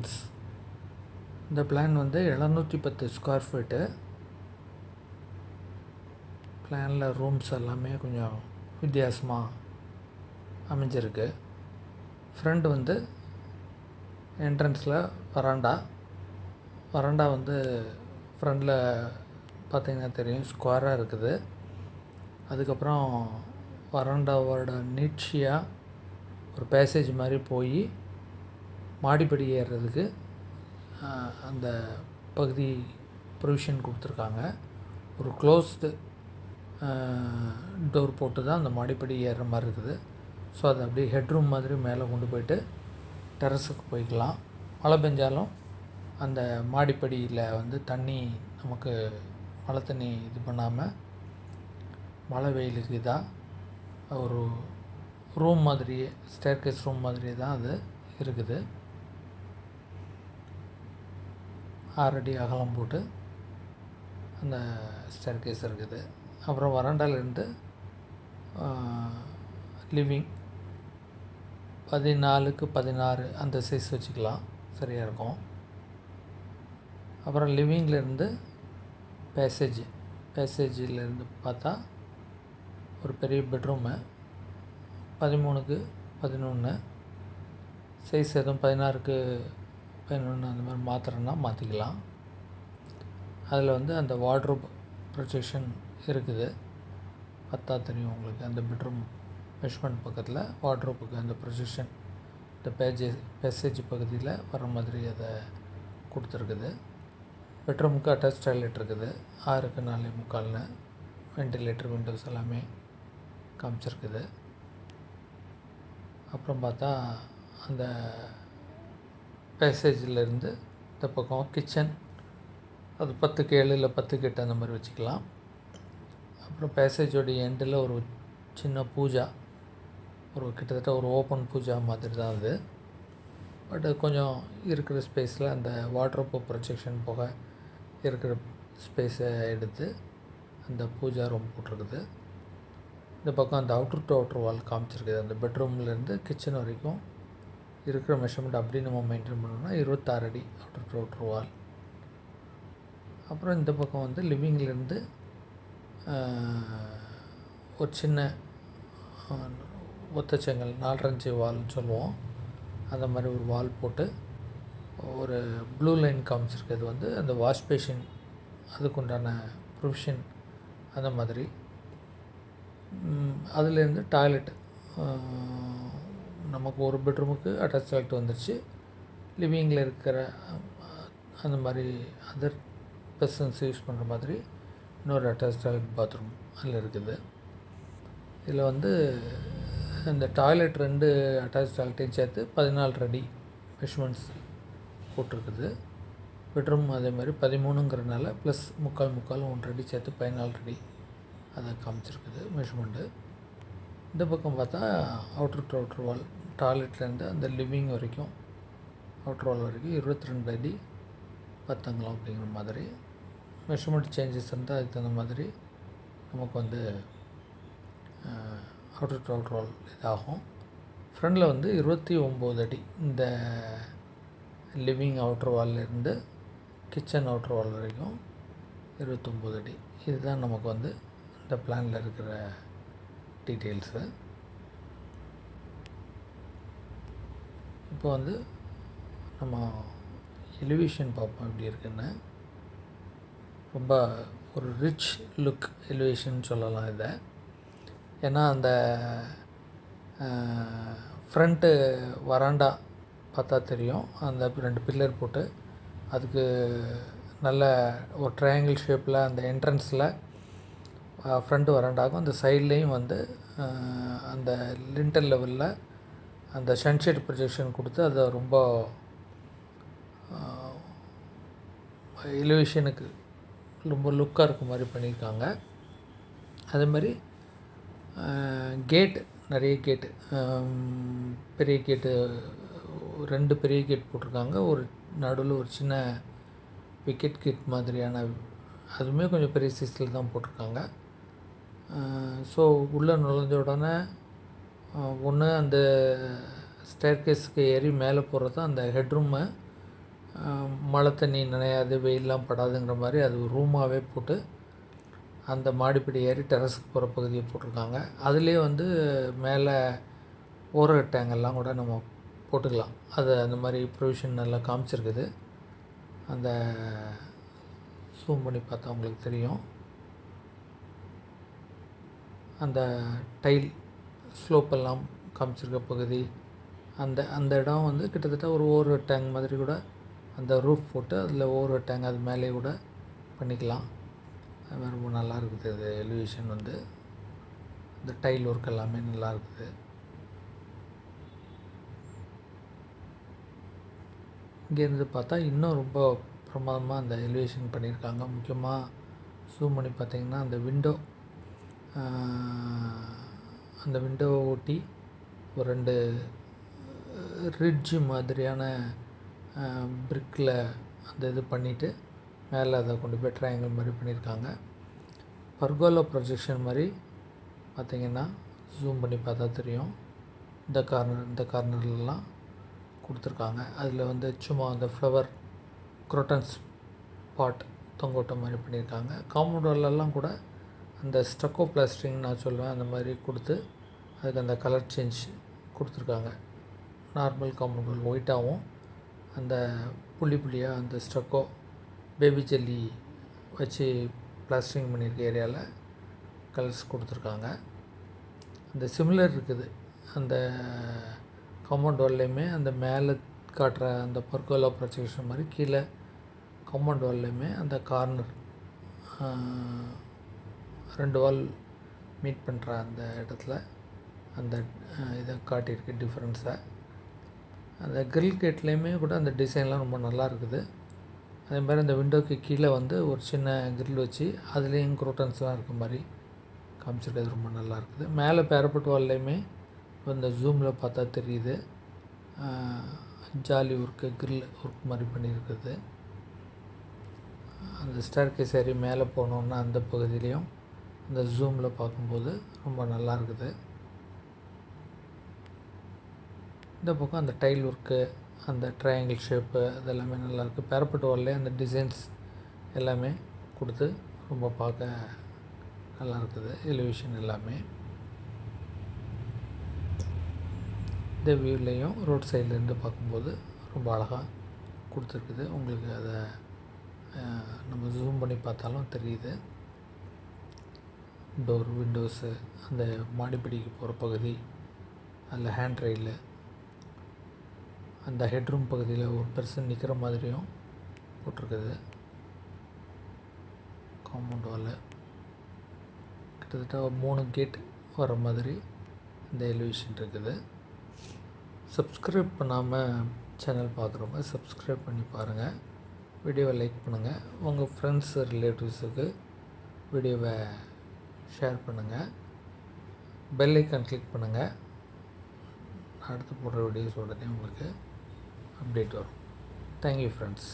Plans இந்த plan வந்து எழுநூற்றி பத்து ஸ்கொயர் ஃபீட்டு பிளானில் ரூம்ஸ் எல்லாமே கொஞ்சம் வித்தியாசமாக அமைஞ்சிருக்கு. ஃப்ரண்ட் வந்து என்ட்ரன்ஸில் வராண்டா வராண்டா வந்து ஃப்ரண்டில் பார்த்திங்கன்னா தெரியும் ஸ்கொயராக இருக்குது. அதுக்கப்புறம் வராண்டாவோட நீட்சியாக ஒரு பேசேஜ் மாதிரி போய் மாடிப்படி ஏறுறதுக்கு அந்த பகுதி ப்ரொவிஷன் கொடுத்துருக்காங்க. ஒரு க்ளோஸ்டு டோர் போட்டு தான் அந்த மாடிப்படி ஏறுற மாதிரி இருக்குது. ஸோ அது அப்படியே ஹெட்ரூம் மாதிரி மேலே கொண்டு போயிட்டு டெரஸுக்கு போய்க்கலாம். மழை பெஞ்சாலும் அந்த மாடிப்படியில் வந்து தண்ணி நமக்கு மழை தண்ணி இது பண்ணாமல் மழை வெயிலுக்கு இதாக ஒரு ரூம் மாதிரியே ஸ்டேர்கேஸ் ரூம் மாதிரியே தான் அது இருக்குது. ஆறடி அகலம் போட்டு அந்த ஸ்டேர்கேஸ் இருக்குது. அப்புறம் வராண்டாலேருந்து லிவிங் பதினாலுக்கு பதினாறு அந்த சைஸ் வச்சுக்கலாம். சரியாக இருக்கும். அப்புறம் லிவிங்லேருந்து பேசேஜ் பேசேஜிலேருந்து பார்த்தா ஒரு பெரிய பெட்ரூமு பதிமூணுக்கு பதினொன்று சைஸ் எதுவும் பதினாறுக்கு வேணும்னு அந்த மாதிரி மாற்றுறோன்னா மாற்றிக்கலாம் அதில் வந்து அந்த வார்ட்ரோப் ப்ரொஜெக்ஷன் இருக்குது. பார்த்தா தெரியும் உங்களுக்கு. அந்த பெட்ரூம் மெஷர்மெண்ட் பக்கத்தில் வார்ட்ரோப்புக்கு அந்த ப்ரொஜெக்ஷன் இந்த பேஜஸ் பேசேஜ் பகுதியில் வர மாதிரி அதை கொடுத்துருக்குது. பெட்ரூமுக்கு அட்டாச் டாய்லெட் இருக்குது. ஆறுக்கு நாலு முக்கால்னு வென்டிலேட்டர் விண்டோஸ் எல்லாமே காமிச்சிருக்குது. அப்புறம் பார்த்தா அந்த பேசேஜிலேருந்து இந்த பக்கம் கிச்சன் அது பத்துக்கு ஏழு இல்லை பத்துக்கு எட்டு அந்த மாதிரி வச்சுக்கலாம். அப்புறம் பேசேஜோடைய எண்டில் ஒரு சின்ன பூஜா ஒரு கிட்டத்தட்ட ஒரு ஓப்பன் பூஜா மாதிரி தான் அது. பட் கொஞ்சம் இருக்கிற ஸ்பேஸில் அந்த வாட்ரோப்பு ப்ரொஜெக்ஷன் போக இருக்கிற ஸ்பேஸை எடுத்து அந்த பூஜா ரூம் போட்டிருக்குது. இந்த பக்கம் அந்த அவுட்ரு டு அவுட்ரு வால் காமிச்சிருக்குது. அந்த பெட்ரூம்லேருந்து கிச்சன் வரைக்கும் இருக்கிற மெஷர்மெண்ட் அப்படி நம்ம மெயின்டைன் பண்ணோம்னா இருபத்தாறு அடி அவுட்ரு டு வால் அப்புறம் இந்த பக்கம் வந்து லிவிங்லேருந்து ஒரு சின்ன ஒத்தச்சங்கள் ஒத்தச்செங்கல் நாலரஞ்சு வால்னு சொல்லுவோம். அந்த மாதிரி ஒரு வால் போட்டு ஒரு ப்ளூ லைன் காமிச்சிருக்கிறது வந்து அந்த வாஷ் பேஷன் அதுக்குண்டான ப்ரொவிஷன் அந்த மாதிரி. அதுலேருந்து டாய்லெட் நமக்கு ஒரு பெட்ரூமுக்கு அட்டாச் டாய்லெட் வந்துருச்சு. லிவிங்கில் இருக்கிற அந்த மாதிரி அதர் பர்சன்ஸ் யூஸ் பண்ணுற மாதிரி இன்னொரு அட்டாச் டாய்லெட் பாத்ரூம் அதில் இருக்குது. இதில் வந்து இந்த டாய்லெட் ரெண்டு அட்டாச் டாய்லெட்டையும் சேர்த்து பதினாலு அடி மெஷர்மெண்ட்ஸ் போட்டிருக்குது. பெட்ரூம் அதே மாதிரி பதிமூணுங்கிறனால ப்ளஸ் முக்கால் முக்கால் ஒன்றரை அடி சேர்த்து பதினாலு அடி அதை காமிச்சிருக்குது மெஷர்மெண்ட்டு இந்த பக்கம் பார்த்தா அவுட்ரு டு அவுட்ரு வால் டாய்லெட்லேருந்து அந்த லிவிங் வரைக்கும் அவுட்ரு வால் வரைக்கும் இருபத்தி ரெண்டு அடி பத்தங்கலம் அப்படிங்கிற மாதிரி. மெஷர்மெண்ட் சேஞ்சஸ் இருந்தால் அதுக்கு தகுந்த மாதிரி நமக்கு வந்து அவுட்ரு டு அவுட்ரு வால் இதாகும். ஃப்ரண்டில் வந்து இருபத்தி ஒம்பது அடி இந்த லிவிங் அவுட்ரு வால்லேருந்து கிச்சன் அவுட்ரு வால் வரைக்கும் இருபத்தொம்போது அடி. இதுதான் நமக்கு வந்து இந்த பிளானில் இருக்கிற டீட்டெயில்ஸு இப்போ வந்து நம்ம எலிவேஷன் பார்ப்போம் எப்படி இருக்குன்னு. ரொம்ப ஒரு ரிச் லுக் எலிவேஷன் சொல்லலாம் இதை. ஏன்னா அந்த ஃப்ரண்ட்டு வராண்டா பார்த்தா தெரியும். அந்த ரெண்டு பில்லர் போட்டு அதுக்கு நல்ல ஒரு ட்ரையாங்கிள் ஷேப்பில் அந்த என்ட்ரன்ஸில் ஃப்ரண்ட்டு வராண்டாகும் அந்த சைட்லேயும் வந்து அந்த லிண்டல் லெவலில் அந்த சன்ஷேட் ப்ரொஜெக்ஷன் கொடுத்து அதை ரொம்ப எலிவேஷனுக்கு ரொம்ப லுக்காக இருக்க மாதிரி பண்ணியிருக்காங்க. அதே மாதிரி கேட் நிறைய கேட்டு பெரிய கேட்டு ரெண்டு பெரிய கேட் போட்டிருக்காங்க. ஒரு நடுவில் ஒரு சின்ன விக்கெட் கேட் மாதிரியான அதுவுமே கொஞ்சம் பெரிய சைஸில் தான் போட்டிருக்காங்க. ஸோ உள்ளே நுழைஞ்ச உடனே ஒன்று அந்த ஸ்டேர்கேஸ்க்கு ஏறி மேலே போகிறது அந்த ஹெட்ரூமை மழை தண்ணி நனையாது வெயிலெலாம் படாதுங்கிற மாதிரி அது ரூமாகவே போட்டு அந்த மாடிப்படி ஏறி டெரஸுக்கு போகிற பகுதியை போட்டிருக்காங்க. அதுலேயே வந்து மேலே ஓர டேங்கெல்லாம் கூட நம்ம போட்டுக்கலாம். அது அந்த மாதிரி ப்ரொவிஷன் நல்லா காமிச்சிருக்குது. அந்த ஜூம் பண்ணி பார்த்தா உங்களுக்கு தெரியும். அந்த டைல் ஸ்லோப்பெல்லாம் காமிச்சிருக்க பகுதி அந்த அந்த இடம் வந்து கிட்டத்தட்ட ஒரு ஓவர் டேங்க் மாதிரி கூட அந்த ரூஃப் போட்டு அதில் ஓவர் டேங்க் அது மேலே கூட பண்ணிக்கலாம். அது ரொம்ப நல்லா இருக்குது. அது எலிவேஷன் வந்து இந்த டைல் ஒர்க் எல்லாமே நல்லா இருக்குது. இங்கேருந்து பார்த்தா இன்னும் ரொம்ப பிரமாதமாக அந்த எலிவேஷன் பண்ணியிருக்காங்க. முக்கியமாக ஜூம் பண்ணி பார்த்திங்கன்னா அந்த விண்டோ அந்த விண்டோவை ஒட்டி ஒரு ரெண்டு ரிட்ஜு மாதிரியான பிரிக்கில் அந்த இது பண்ணிவிட்டு மேலே அதை கொண்டு போய் ட்ரையாங்கிள் மாதிரி பண்ணியிருக்காங்க. பர்கோலா ப்ரொஜெக்ஷன் மாதிரி பார்த்திங்கன்னா ஜூம் பண்ணி பார்த்தா தெரியும். இந்த கார்னர் இந்த கார்னர்லலாம் கொடுத்துருக்காங்க. அதில் வந்து சும்மா அந்த ஃப்ளவர் குரோட்டன்ஸ் பாட் தொங்கோட்ட மாதிரி பண்ணியிருக்காங்க. காம்பவுண்டர்லலாம் கூட அந்த ஸ்டக்கோ பிளாஸ்டரிங் நான் சொல்லுவேன் அந்த மாதிரி கொடுத்து அதுக்கு அந்த கலர் சேஞ்ச் கொடுத்துருக்காங்க. நார்மல் காம்பவுண்ட் ஒயிட்டாகவும் அந்த புள்ளி புள்ளியாக அந்த ஸ்டக்கோ பேபி ஜெல்லி வச்சு பிளாஸ்டரிங் பண்ணியிருக்க ஏரியாவில் கலர்ஸ் கொடுத்துருக்காங்க. அந்த சிமிலர் இருக்குது. அந்த காம்பவுண்ட் வால்லையுமே அந்த மேலே காட்டுற அந்த பர்கோலா ப்ரொஜெக்ஷன் மாதிரி கீழே காம்பவுண்ட் வால்லையுமே அந்த கார்னர் ரெண்டு வால் மீட் பண்ணுற அந்த இடத்துல அந்த இதை காட்டியிருக்கு டிஃப்ரென்ஸை அந்த கிரில் கேட்லேயுமே கூட அந்த டிசைன்லாம் ரொம்ப நல்லா இருக்குது. அதே மாதிரி அந்த விண்டோக்கு கீழே வந்து ஒரு சின்ன கிரில் வச்சு அதுலேயும் குரோட்டன்ஸ்லாம் இருக்க மாதிரி காமிச்சிருக்கிறது ரொம்ப நல்லா இருக்குது. மேலே பேரப்பட்டு வால்லையுமே இந்த ஜூமில் பார்த்தா தெரியுது. ஜாலி ஒர்க்கு கிரில் ஒர்க் மாதிரி பண்ணியிருக்குது. அந்த ஸ்டார் கேஸ் ஏறி மேலே போனோன்னா அந்த பகுதியிலையும் இந்த ஜூமில் பார்க்கும்போது ரொம்ப நல்லா இருக்குது இந்த பக்கம் அந்த டைல் ஒர்க்கு அந்த ட்ரையாங்கிள் ஷேப்பு அதெல்லாமே நல்லாயிருக்கு பேரப்பட்டு வால்லே அந்த டிசைன்ஸ் எல்லாமே கொடுத்து ரொம்ப பார்க்க நல்லா இருக்குது எலிவேஷன் எல்லாமே. இந்த வியூலையும் ரோட் சைட்லேருந்து பார்க்கும்போது ரொம்ப அழகாக கொடுத்துருக்குது. உங்களுக்கு அதை நம்ம ஜூம் பண்ணி பார்த்தாலும் தெரியுது. டோர் விண்டோஸு அந்த மாடிப்படிக்கு போகிற பகுதி அதில் ஹேண்ட் ரைடில் அந்த ஹெட்ரூம் பகுதியில் ஒரு பெர்சன் நிற்கிற மாதிரியும் போட்டிருக்குது. காம்பவுண்ட் வாலில் கிட்டத்தட்ட மூணு கேட் வர மாதிரி இந்த எலிவேஷன் இருக்குது. சப்ஸ்கிரைப் பண்ணாமல் சேனல் பார்க்குறவங்க சப்ஸ்கிரைப் பண்ணி பாருங்கள் வீடியோவை லைக் பண்ணுங்கள் உங்கள் ஃப்ரெண்ட்ஸு ரிலேட்டிவ்ஸுக்கு வீடியோவை ஷேர் பண்ணுங்கள் பெல் ஐக்கான் கிளிக் பண்ணுங்கள் அடுத்து போடுற வீடியோஸ் உடனே உங்களுக்கு அப்டேட் வரும். Thank you friends